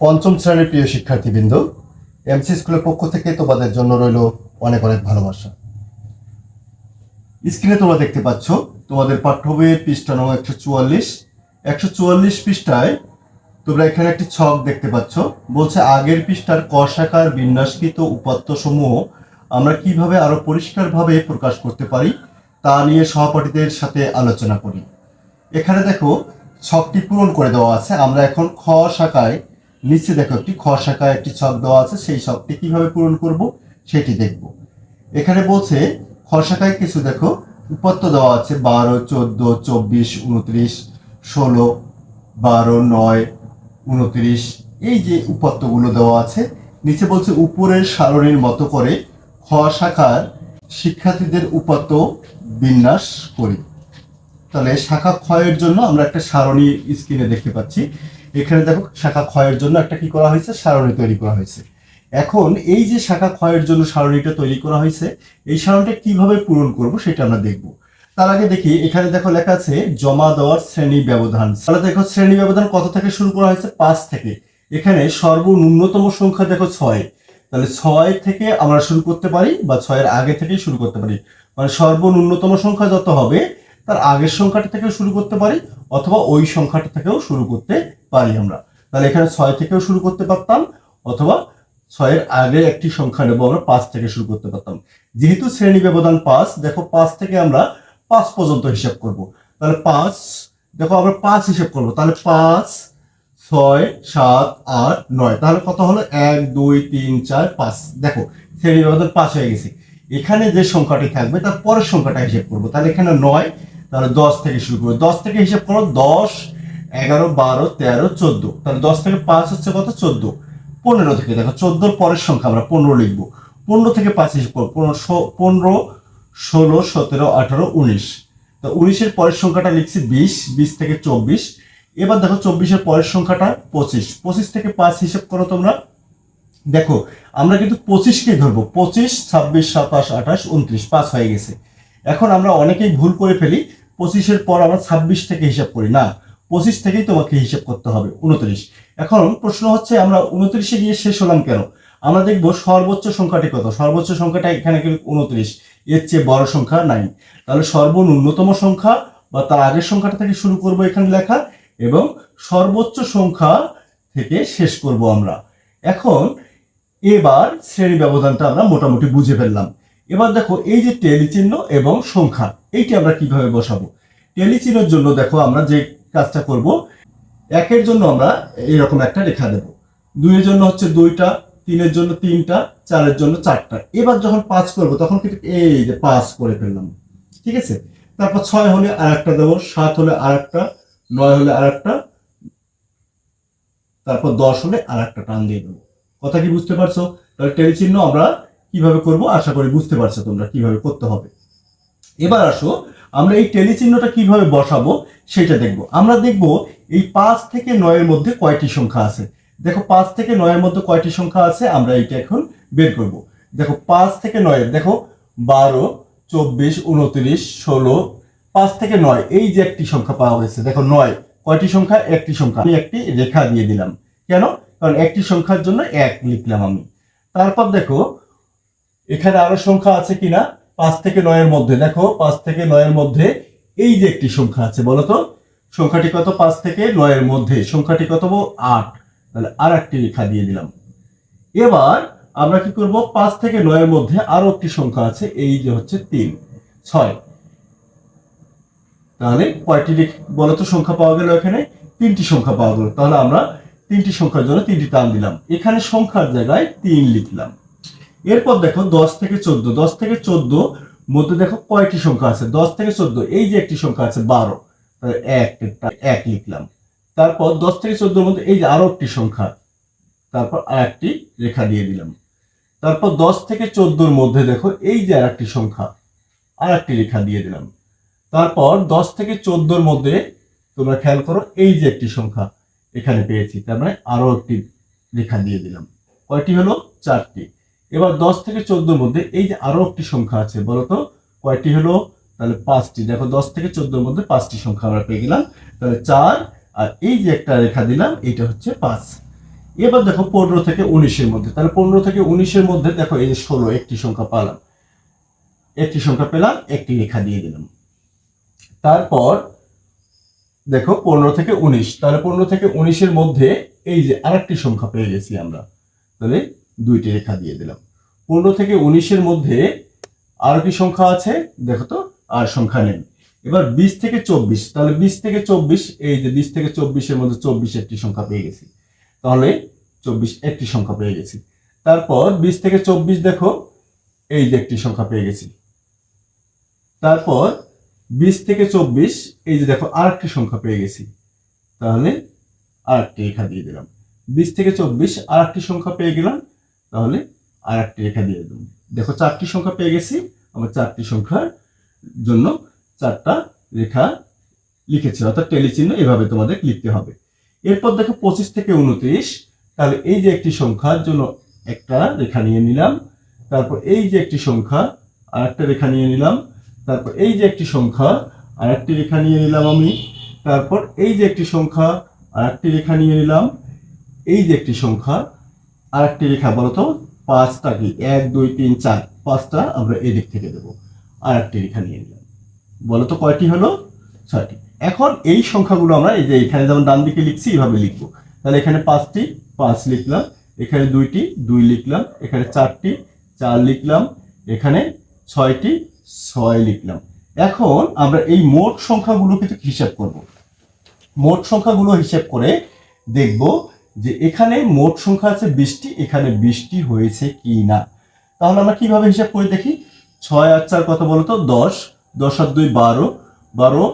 পঞ্চম শ্রেণির প্রিয় শিক্ষার্থীবৃন্দ এমসি স্কুলের পক্ষ থেকে তোমাদের জন্য রইল অনেক অনেক ভালোবাসা। স্ক্রিনে তোমরা দেখতে পাচ্ছ, তোমাদের পাঠ্য বইয়ের পৃষ্ঠা নং একশো চুয়াল্লিশ। একশো চুয়াল্লিশ পৃষ্ঠায় তোমরা এখানে একটি ছক দেখতে পাচ্ছ, বলছে আগের পৃষ্ঠার ক শাখার বিন্যাসকৃত উপাত্ত সমূহ আমরা কীভাবে আরও পরিষ্কারভাবে প্রকাশ করতে পারি, তা নিয়ে সহপাঠীদের সাথে আলোচনা করি। এখানে দেখো, ছকটি পূরণ করে দেওয়া আছে, আমরা এখন খ শাখায় নিচে দেখো, একটি খ শাখায় একটি ছক দেওয়া আছে, সেই ছকটি কীভাবে পূরণ করব সেটি দেখব। এখানে বলছে খ শাখায় কিছু দেখো, উপাত্ত দেওয়া আছে, বারো, চোদ্দ, চব্বিশ, উনত্রিশ, ষোলো, বারো, নয়, উনত্রিশ, এই যে উপাত্তগুলো দেওয়া আছে, নিচে বলছে উপরের সারণীর মতো করে খ শাখার শিক্ষার্থীদের উপাত্ত বিন্যাস করি। তাহলে শাখা ক্ষয়ের জন্য আমরা একটা সারণী স্ক্রিনে দেখতে পাচ্ছি। এখানে দেখো, শাখা ক্ষয়ের জন্য একটা কি করা হয়েছে? সারণী তৈরি করা হয়েছে। এখন এই যে শাখা ক্ষয়ের জন্য সারণীটা তৈরি করা হয়েছে, এই সারণীটা কীভাবে পূরণ করব সেটা আমরা দেখব। তার আগে দেখি, এখানে দেখো লেখা আছে, জমা দেওয়ার শ্রেণি ব্যবধান। তাহলে দেখো, শ্রেণি ব্যবধান কত থেকে শুরু করা হয়েছে? পাঁচ থেকে। এখানে সর্বন্যূনতম সংখ্যা দেখো ছয়। তাহলে ছয় থেকে আমরা শুরু করতে পারি বা ছয়ের আগে থেকেই শুরু করতে পারি। মানে সর্বন্যূনতম সংখ্যা যত হবে, তার আগের সংখ্যাটা থেকেও শুরু করতে পারি, অথবা ওই সংখ্যাটা থেকেও শুরু করতে পারি আমরা। তাহলে এখানে ছয় থেকেও শুরু করতে পারতাম, অথবা ছয়ের আগে একটি সংখ্যা নেব আমরা, পাঁচ থেকে শুরু করতে পারতাম। যেহেতু শ্রেণি ব্যবধান পাঁচ, দেখো পাঁচ থেকে আমরা পাঁচ পর্যন্ত হিসাব করব। তাহলে পাঁচ, দেখো আমরা পাঁচ হিসাব করব, তাহলে পাঁচ, ছয়, সাত, আট, নয়, তাহলে কত হলো? এক, দুই, তিন, চার, পাঁচ। দেখো, শ্রেণি ব্যবধান পাঁচ হয়ে গেছে। এখানে যে সংখ্যাটি থাকবে, তার পরের সংখ্যাটা হিসাব করব। তাহলে এখানে নয়, তাহলে দশ থেকে শুরু করব। দশ থেকে হিসাব করো, দশ এগারো, বারো, তেরো, চোদ্দ। তাহলে দশ থেকে পাঁচ হচ্ছে কত? চোদ্দ। পনেরো থেকে, দেখো, চোদ্দোর পরের সংখ্যা আমরা পনেরো লিখব। পনেরো থেকে পাঁচ হিসাব পনেরো পনেরো, ষোলো, সতেরো, আঠারো, উনিশ। তো উনিশের পরের সংখ্যাটা লিখছি বিশ বিশ থেকে চব্বিশ। এবার দেখো, চব্বিশের পরের সংখ্যাটা পঁচিশ। পঁচিশ থেকে পাঁচ হিসাব করো তোমরা। দেখো, আমরা কিন্তু পঁচিশকেই ধরবো। পঁচিশ, ছাব্বিশ, সাতাশ, আঠাশ, উনত্রিশ, পাঁচ হয়ে গেছে। এখন আমরা অনেকেই ভুল করে ফেলি। পঁচিশের পর আমরা ছাব্বিশ থেকে হিসাব করি। না পঁচিশ থেকেই তোমাকে হিসেব করতে হবে, উনত্রিশ। এখন প্রশ্ন হচ্ছে, আমরা উনত্রিশে গিয়ে শেষ হলাম কেন? আমরা দেখব সর্বোচ্চ সংখ্যাটি কত? সর্বোচ্চ সংখ্যাটা এখানে কিন্তু উনত্রিশ। এর চেয়ে বড় সংখ্যা নাই। তাহলে সর্বন্যূনতম সংখ্যা বা তার আগের সংখ্যাটা থেকে শুরু করব এখানে লেখা এবং সর্বোচ্চ সংখ্যা থেকে শেষ করব আমরা। এখন এবার শ্রেণি ব্যবধানটা আমরা মোটামুটি বুঝে ফেললাম। এবার দেখো, এই যে টেলি চিহ্ন এবং সংখ্যা, এইটি আমরা কীভাবে বসাবো? টেলি চিহ্নের জন্য দেখো, আমরা যে কাজটা করব। একের জন্য আমরা এরকম একটা রেখা দেব। দুইয়ের জন্য হচ্ছে দুইটা, তিনের জন্য তিনটা, চারের জন্য চারটা। এবার যখন পাঁচ করব, তখন কিন্তু এই যে পাঁচ করে ফেললাম। ঠিক আছে? তারপর ছয় হলে আর একটা দেবো, সাত হলে আর একটা নয় হলে আর একটা তারপর দশ হলে আর একটা টান দিয়ে দেবো। কথা কি বুঝতে পারছ? তাহলে টেলি চিহ্ন আমরা কীভাবে করব? আশা করি বুঝতে পারছ তোমরা কীভাবে করতে হবে। এবার আসো আমরা এই টেলি চিহ্নটা কীভাবে বসাবো সেটা দেখব। আমরা দেখব এই পাঁচ থেকে নয়ের মধ্যে কয়টি সংখ্যা আছে। দেখো পাঁচ থেকে নয়ের মধ্যে কয়টি সংখ্যা আছে, আমরা এইটা এখন বের করব। দেখো পাঁচ থেকে নয়ের দেখো বারো, চব্বিশ, উনত্রিশ, ষোলো, পাঁচ থেকে নয়, এই যে একটি সংখ্যা পাওয়া গেছে দেখো নয়, কয়টি সংখ্যা? একটি সংখ্যা। আমি একটি রেখা দিয়ে দিলাম। কেন? কারণ একটি সংখ্যার জন্য এক লিখলাম আমি। তারপর দেখো, এখানে আরও সংখ্যা আছে কিনা? পাঁচ থেকে নয়ের মধ্যে, দেখো, পাঁচ থেকে নয়ের মধ্যে এই যে একটি সংখ্যা আছে, বলো তো? সংখ্যাটি কত? পাঁচ থেকে নয়ের মধ্যে। সংখ্যাটি কত? আট। তাহলে আর একটি রেখা দিয়ে দিলাম। এবার আমরা কি করব? পাঁচ থেকে নয়ের মধ্যে আরও একটি সংখ্যা আছে, এই যে হচ্ছে তিন। ছয়। তাহলে কয়টি রেখ- বলো তো, সংখ্যা পাওয়া গেল এখানে? তিনটি সংখ্যা পাওয়া গেল। তাহলে আমরা তিনটি সংখ্যার জন্য তিনটি টান দিলাম। এখানে সংখ্যার জায়গায় তিন লিখলাম। এরপর দেখো দশ থেকে চোদ্দ, দশ থেকে চোদ্দ, মধ্যে দেখো কয়টি সংখ্যা আছে? দশ থেকে চোদ্দ, এই যে একটি সংখ্যা আছে বারো। এক এক লিখলাম। তারপর দশ থেকে চোদ্দোর মধ্যে এই যে আরও একটি সংখ্যা। তারপর আর একটি রেখা দিয়ে দিলাম। তারপর দশ থেকে চোদ্দোর মধ্যে দেখো এই যে আর একটি সংখ্যা আর একটি রেখা দিয়ে দিলাম। তারপর দশ থেকে চোদ্দোর মধ্যে তোমরা খেয়াল করো এই যে একটি সংখ্যা এখানে পেয়েছি, তার মানে আরও একটি রেখা দিয়ে দিলাম। কয়টি হলো? চারটি। এবার দশ থেকে চোদ্দোর মধ্যে এই যে আরও একটি সংখ্যা আছে, বলতো? কয়টি হলো? তাহলে পাঁচটি। দেখো, দশ থেকে চোদ্দোর মধ্যে পাঁচটি সংখ্যা আমরা পেয়ে গেলাম। তাহলে চার আর এই যে একটা রেখা দিলাম, এইটা হচ্ছে পাঁচ। এবার দেখো, পনেরো থেকে উনিশের মধ্যে। তাহলে পনেরো থেকে উনিশের মধ্যে দেখো, এই যে ষোলো, একটি সংখ্যা পেলাম। একটি সংখ্যা পেলাম, একটি রেখা দিয়ে দিলাম। তারপর দেখো, পনেরো থেকে উনিশ। তাহলে পনেরো থেকে উনিশের মধ্যে এই যে আরেকটি সংখ্যা পেয়ে গেছি আমরা। তাহলে দুইটি রেখা দিয়ে দিলাম। পনেরো থেকে উনিশের মধ্যে আর কি সংখ্যা আছে? দেখো তো, আর সংখ্যা নেই। এবার বিশ থেকে চব্বিশ, তাহলে বিশ থেকে চব্বিশ, এই যে বিশ থেকে চব্বিশের মধ্যে চব্বিশ একটি সংখ্যা পেয়ে গেছি। তাহলে চব্বিশ একটি সংখ্যা পেয়ে গেছি। তারপর বিশ থেকে চব্বিশ দেখো, এই যে একটি সংখ্যা পেয়ে গেছি। তারপর বিশ থেকে চব্বিশ, এই যে দেখো আর একটি সংখ্যা পেয়ে গেছি। তাহলে আর একটি রেখা দিয়ে দিলাম। বিশ থেকে চব্বিশ আর একটি সংখ্যা পেয়ে গেলাম। তাহলে আর একটি রেখা দিয়ে দেবো। দেখো চারটি সংখ্যা পেয়ে গেছি, আমার চারটি সংখ্যার জন্য চারটা রেখা লিখেছি, অর্থাৎ টেলিচিহ্ন এভাবে তোমাদের লিখতে হবে। এরপর দেখো পঁচিশ থেকে উনত্রিশ, তাহলে এই যে একটি সংখ্যার জন্য একটা রেখা নিয়ে নিলাম, তারপর এই যে একটি সংখ্যা আর একটা রেখা নিয়ে নিলাম, তারপর এই যে একটি সংখ্যা আর একটি রেখা নিয়ে নিলাম আমি, তারপর এই যে একটি সংখ্যা আর একটি রেখা নিয়ে নিলাম, এই যে একটি সংখ্যা আর একটি রেখা বলতো, পাঁচটা কি? এক, দুই, তিন, চার। পাঁচটা আমরা এদিক থেকে দেবো। আর একটি রেখা নিয়ে নিলাম। বলতো কয়টি হলো? ছয়টি। এখন এই সংখ্যাগুলো আমরা এই যে এখানে যেমন ডান দিকে লিখছি, এইভাবে লিখব। তাহলে এখানে পাঁচটি, পাঁচ লিখলাম। এখানে দুইটি, দুই লিখলাম। এখানে চারটি, চার লিখলাম। এখানে ছয়টি, ছয় লিখলাম। এখন আমরা এই মোট সংখ্যাগুলো কিন্তু হিসাব করব। মোট সংখ্যাগুলো হিসাব করে দেখব যে এখানে মোট সংখ্যা আছে বিশটি, এখানে বিশটি হয়েছে কি না তাহলে আমরা কীভাবে হিসাব করে দেখি? ছয় আর চার কত বলতো? দশ। দশ আর দুই বারো। বারো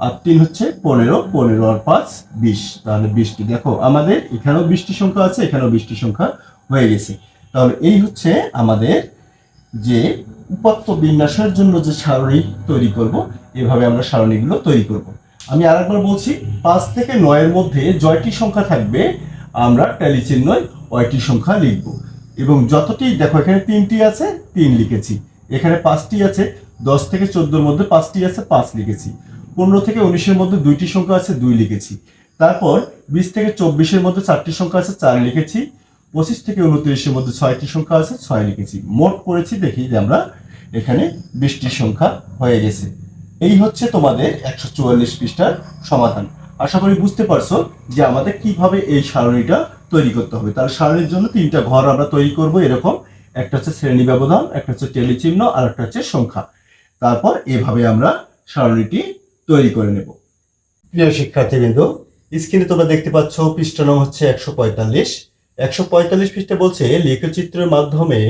আর তিন হচ্ছে পনেরো। পনেরো আর পাঁচ, বিশ। তাহলে বিশটি। দেখো, আমাদের এখানেও বৃষ্টি সংখ্যা আছে, এখানেও বৃষ্টি সংখ্যা হয়ে গেছে। তাহলে এই হচ্ছে আমাদের যে উপাত্ত বিন্যাসের জন্য যে সারণী তৈরি করব, এভাবে আমরা সারণীগুলো তৈরি করব। আমি আরেকবার বলছি, পাঁচ থেকে নয়ের মধ্যে জয়টি সংখ্যা থাকবে আমরা ট্যালি চিহ্নয় ওয়টি সংখ্যা লিখব। এবং যতটি, দেখো এখানে তিনটি আছে, তিন লিখেছি। এখানে পাঁচটি আছে, দশ থেকে চোদ্দোর মধ্যে পাঁচটি আছে, পাঁচ লিখেছি। পনেরো থেকে উনিশের মধ্যে দুইটি সংখ্যা আছে, দুই লিখেছি। তারপর বিশ থেকে চব্বিশের মধ্যে চারটি সংখ্যা আছে, চার লিখেছি। পঁচিশ থেকে উনত্রিশের মধ্যে ছয়টি সংখ্যা আছে, ছয় লিখেছি। মোট করেছি দেখি যে আমরা এখানে বিশটি সংখ্যা হয়ে গেছে। এই হচ্ছে তোমাদের একশো চুয়াল্লিশ পৃষ্ঠার সমাধান। আশা করি বুঝতে পারছ যে আমাদের কীভাবে এই সারণীটা তৈরি করতে হবে। তার সারণীর জন্য তিনটা ঘর আমরা তৈরি করব এরকম। একটা হচ্ছে শ্রেণি ব্যবধান, একটা হচ্ছে টেলিচিহ্ন, আর একটা হচ্ছে সংখ্যা। তারপর এভাবে আমরা সারণীটি তৈরি করে নেব। প্রিয় শিক্ষার্থীবৃন্দ, স্ক্রিনে তোমরা দেখতে পাচ্ছ পৃষ্ঠা নং হচ্ছে একশো পঁয়তাল্লিশ। একশো পঁয়তাল্লিশ পৃষ্ঠা বলছে, লেখচিত্রের মাধ্যমে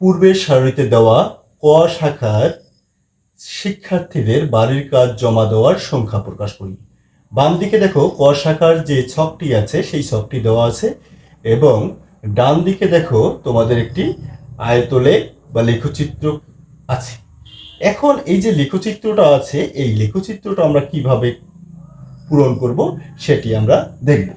পূর্বের সারণীতে দেওয়া ক শাখার শিক্ষার্থীদের বাড়ির কাজ জমা দেওয়ার সংখ্যা প্রকাশ করি। বাম দিকে দেখো ক শাখার যে ছকটি আছে, সেই ছকটি দেওয়া আছে, এবং ডান দিকে দেখো, তোমাদের একটি আয়তলে বা লেখচিত্র আছে। এখন এই যে লেখচিত্রটা আছে, এই লেখচিত্রটা আমরা কীভাবে পূরণ করব, সেটি আমরা দেখব।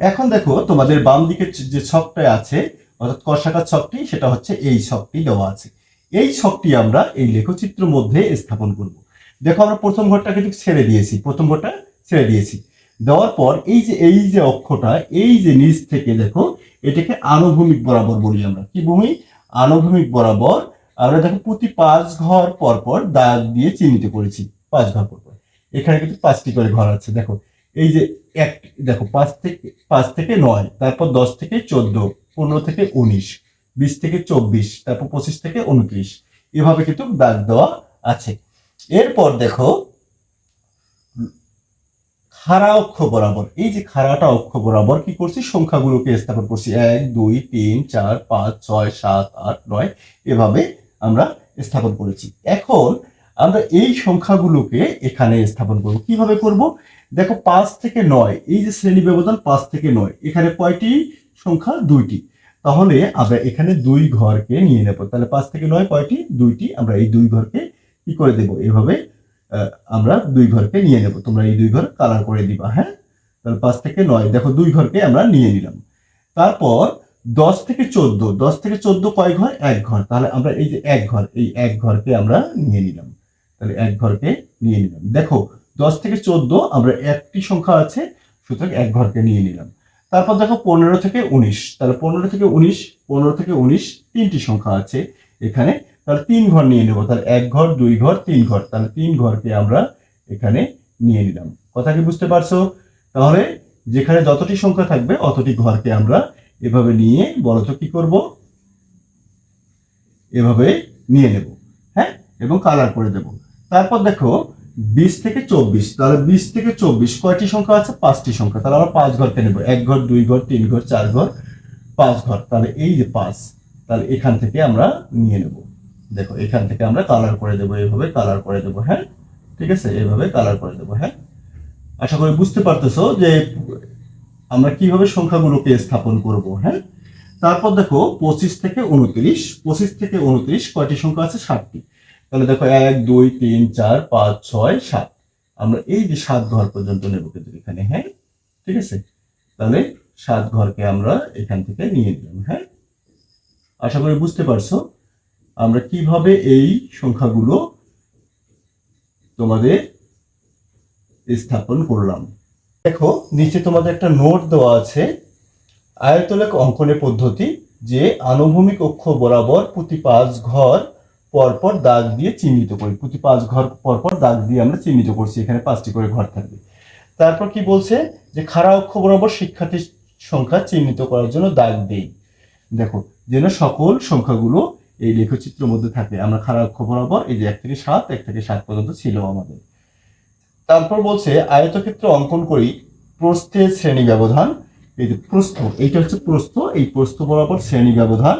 এখন দেখো, তোমাদের বাম দিকে যে ছকটা আছে, অর্থাৎ ক শাখার ছকটি, সেটা হচ্ছে এই ছকটি দেওয়া আছে। এই ছকটি আমরা এই লেখচিত্র মধ্যে স্থাপন করব। দেখো, আমরা প্রথম ঘরটা কিন্তু ছেড়ে দিয়েছি। প্রথম ঘরটা ছেড়ে দিয়েছি। দেওয়ার পর এই যে এই যে অক্ষটা, এই যে নিচ থেকে দেখো, এটাকে আনুভূমিক বরাবর বলি আমরা। কি ভূমি? আনুভূমিক বরাবর। আমরা দেখো প্রতি পাঁচ ঘর পর পর দাগ দিয়ে চিহ্নিত করেছি, পাঁচ ঘর পর পর। এখানে কিন্তু পাঁচটি করে ঘর আছে, দেখো। এই যে এক, দেখো, পাঁচ থেকে পাঁচ থেকে নয়, তারপর দশ থেকে চোদ্দ, পনেরো থেকে উনিশ, বিশ থেকে চব্বিশ, তারপর পঁচিশ থেকে উনত্রিশ। এভাবে কিন্তু দাগ দেওয়া আছে। এরপর দেখো খাড়া অক্ষ বরাবর। এই যে খাড়াটা অক্ষ বরাবর কি করছি? সংখ্যাগুলোকে স্থাপন করছি। এক, দুই, তিন, চার, পাঁচ, ছয়, সাত, আট, নয়, এভাবে আমরা স্থাপন করেছি। এখন আমরা এই সংখ্যাগুলোকে এখানে স্থাপন করব। কীভাবে করব? দেখো, পাঁচ থেকে নয়, এই যে শ্রেণি ব্যবধান পাঁচ থেকে নয়, এখানে কয়টি সংখ্যা? দুইটি। তাহলে আমরা এখানে দুই ঘরকে নিয়ে নেব। তাহলে পাঁচ থেকে নয়, কয়টি? দুইটি। আমরা এই দুই ঘরকে কি করে দেব? এভাবে আমরা দুই ঘরকে নিয়ে নেব। তোমরা এই দুই ঘর কালার করে দিবা হ্যাঁ? তাহলে পাঁচ থেকে নয়, দেখো দুই ঘরকে আমরা নিয়ে নিলাম। তারপর দশ থেকে চোদ্দ, দশ থেকে চোদ্দ কয় ঘর? এক ঘর। তাহলে আমরা এই যে এক ঘর, এই এক ঘরকে আমরা নিয়ে নিলাম। তাহলে এক ঘরকে নিয়ে নিলাম। দেখো, দশ থেকে চোদ্দ, আমরা একটি সংখ্যা আছে, সুতরাং এক ঘরকে নিয়ে নিলাম। তারপর দেখো পনেরো থেকে উনিশ, তাহলে পনেরো থেকে উনিশ, পনেরো থেকে উনিশ তিনটি সংখ্যা আছে। এখানে তাহলে তিন ঘর নিয়ে নেব। তাহলে এক ঘর, দুই ঘর, তিন ঘর। তাহলে তিন ঘরকে আমরা এখানে নিয়ে নিলাম। কথা কি বুঝতে পারছ? তাহলে যেখানে যতটি সংখ্যা থাকবে, অতটি ঘরকে আমরা এভাবে নিয়ে বলো তো কি করব? এভাবে নিয়ে নেব হ্যাঁ? এবং কালার করে দেব। তারপর দেখো, বিশ থেকে চব্বিশ। তাহলে বিশ থেকে চব্বিশ, কয়টি সংখ্যা আছে? পাঁচটি সংখ্যা। তাহলে আমরা পাঁচ ঘরকে নেব। এক ঘর, দুই ঘর, তিন ঘর, চার ঘর, পাঁচ ঘর। তাহলে এই যে পাঁচ, তাহলে এখান থেকে আমরা নিয়ে নেব। দেখো, এখান থেকে আমরা কালার করে দেবো এইভাবে কালার করে দেবো হ্যাঁ? ঠিক আছে? এইভাবে কালার করে দেবো হ্যাঁ? আশা করি বুঝতে পারতেছো যে আমরা কীভাবে সংখ্যাগুলোকে স্থাপন করব হ্যাঁ? তারপর দেখো, পঁচিশ থেকে উনত্রিশ, পঁচিশ থেকে উনত্রিশ কয়টি সংখ্যা আছে? ষাটটি। তাহলে দেখো, এক, দুই, তিন, চার, পাঁচ, ছয়, সাত। আমরা এই যে সাত ঘর পর্যন্ত নেব কিন্তু এখানে হ্যাঁ? ঠিক আছে? তাহলে সাত ঘরকে আমরা এখান থেকে নিয়ে নিলাম হ্যাঁ? আশা করি বুঝতে পারছ? আমরা কীভাবে এই সংখ্যাগুলো তোমাদের স্থাপন করলাম? দেখো, নিচে তোমাদের একটা নোট দেওয়া আছে, আয়তলেখ অঙ্কনের পদ্ধতি, যে আনুভূমিক অক্ষ বরাবর প্রতি পাঁচ ঘর পরপর দাগ দিয়ে চিহ্নিত করি। প্রতি পাঁচ ঘর পরপর দাগ দিয়ে আমরা চিহ্নিত করছি, এখানে পাঁচটি করে ঘর থাকবে। তারপর কি বলছে? যে খাড়া অক্ষ বরাবর শিক্ষার্থীর সংখ্যা চিহ্নিত করার জন্য দাগ দেই। দেখো, যেন সকল সংখ্যাগুলো এই লেখচিত্রের মধ্যে থাকে। আমরা খাড়া অক্ষ বরাবর এই যে এক থেকে সাত, এক থেকে সাত পর্যন্ত ছিল আমাদের। তারপর বলছে, আয়তক্ষেত্র অঙ্কন করি প্রস্থের শ্রেণি ব্যবধান। এই যে প্রস্থ, এইটা হচ্ছে প্রস্থ, এই প্রস্থ বরাবর শ্রেণি ব্যবধান।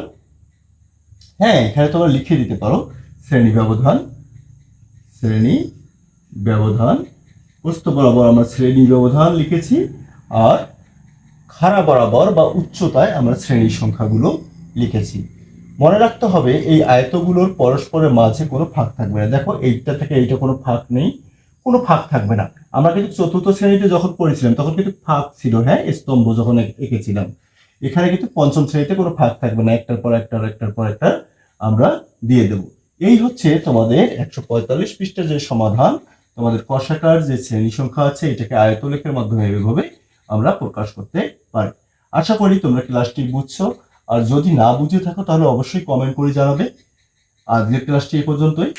হ্যাঁ এখানে তোমরা লিখে দিতে পারো, শ্রেণি ব্যবধান শ্রেণি ব্যবধান। প্রস্থ বরাবর আমরা শ্রেণি ব্যবধান লিখেছি, আর খাড়া বরাবর বা উচ্চতায় আমরা শ্রেণি সংখ্যাগুলো লিখেছি। মনে রাখতে হবে, এই আয়তগুলোর পরস্পরের মাঝে কোনো ফাঁক থাকবে না। দেখো, এইটা থেকে এইটা কোনো ফাঁক নেই, কোনো ফাঁক থাকবে না। আমরা কিন্তু চতুর্থ শ্রেণীতে যখন পড়েছিলাম, তখন কিন্তু ফাঁক ছিল হ্যাঁ স্তম্ভ যখন এঁকেছিলাম। এখানে কিন্তু পঞ্চম শ্রেণীতে কোনো ফাঁক থাকবে না, একটার পর একটা একটার পর একটা আমরা দিয়ে দেব। এই হচ্ছে তোমাদের একশো পঁয়তাল্লিশ পৃষ্ঠার যে সমাধান, তোমাদের কষাকার যে শ্রেণি সংখ্যা আছে, এটাকে আয়তলেখের মাধ্যমে এভাবে আমরা প্রকাশ করতে পারি। আশা করি তোমরা ক্লাসটি বুঝছ। আর যদি না বুঝে থাকো, তাহলে অবশ্যই কমেন্ট করে জানাবে। আজকের ক্লাসটি এ পর্যন্তই।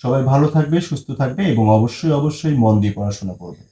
সবাই ভালো থাকবে, সুস্থ থাকবে এবং অবশ্যই অবশ্যই মন দিয়ে পড়াশোনা করবে।